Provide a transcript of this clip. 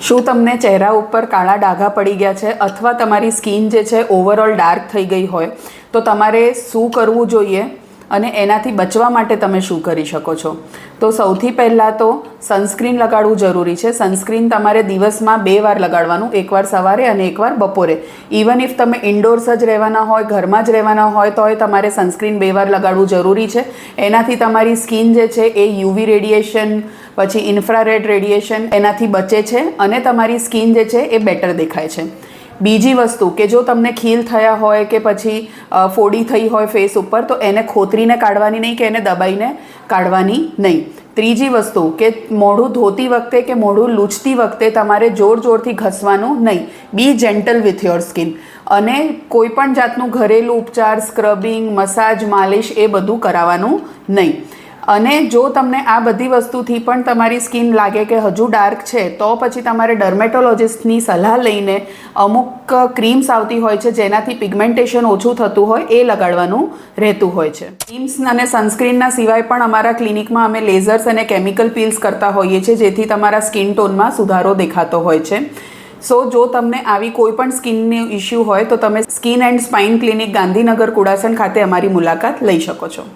શું તમને ચહેરા ઉપર કાળા ડાઘા પડી ગયા છે અથવા તમારી સ્કિન જે છે ઓવરઓલ ડાર્ક થઈ ગઈ હોય? તો તમારે શું કરવું જોઈએ અને એનાથી બચવા માટે તમે શું કરી શકો છો? તો સૌથી પહેલાં તો સનસ્ક્રીન લગાડવું જરૂરી છે. સનસ્ક્રીન તમારે દિવસમાં બે વાર લગાડવાનું, એકવાર સવારે અને એકવાર બપોરે. ઇવન ઇફ તમે ઇન્ડોર્સ જ રહેવાના હોય, ઘરમાં જ રહેવાના હોય તોય તમારે સનસ્ક્રીન બે વાર લગાડવું જરૂરી છે. એનાથી તમારી સ્કિન જે છે એ યુવી રેડિયેશન પછી ઇન્ફ્રારેડ રેડિયેશન એનાથી બચે છે અને તમારી સ્કિન જે છે એ બેટર દેખાય છે. બીજી વસ્તુ કે જો તમને ખીલ થયા હોય કે પછી ફોડી થઈ હોય ફેસ ઉપર, તો એને ખોતરીને કાઢવાની નહીં કે એને દબાઈને કાઢવાની નહીં. ત્રીજી વસ્તુ કે મોઢું ધોતી વખતે કે મોઢું લૂછતી વખતે તમારે જોર જોરથી ઘસવાનું નહીં. Be gentle with your skin. અને કોઈ પણ જાતનું ઘરેલું ઉપચાર, સ્ક્રબિંગ, મસાજ, માલિશ એ બધું કરાવવાનું નહીં. અને જો તમને આ બધી વસ્તુથી પણ તમારી સ્કિન લાગે કે હજુ ડાર્ક છે, તો પછી તમારે ડર્મેટોલોજિસ્ટની સલાહ લઈને અમુક ક્રીમ્સ આવતી હોય છે, જેનાથી પિગમેન્ટેશન ઓછું થતું હોય, એ લગાડવાનું રહેતું હોય છે. ક્રીમ્સ અને સનસ્ક્રીનના સિવાય પણ અમારા ક્લિનિકમાં અમે લેઝર્સ અને કેમિકલ પીલ્સ કરતા હોઈએ છીએ, જેથી તમારા સ્કિન ટોનમાં સુધારો દેખાતો હોય છે. સો, જો તમને આવી કોઈ પણ સ્કિનની ઇશ્યુ હોય, તો તમે skin and spine clinic Gandhinagar, Kudasan ખાતે અમારી મુલાકાત લઈ શકો છો.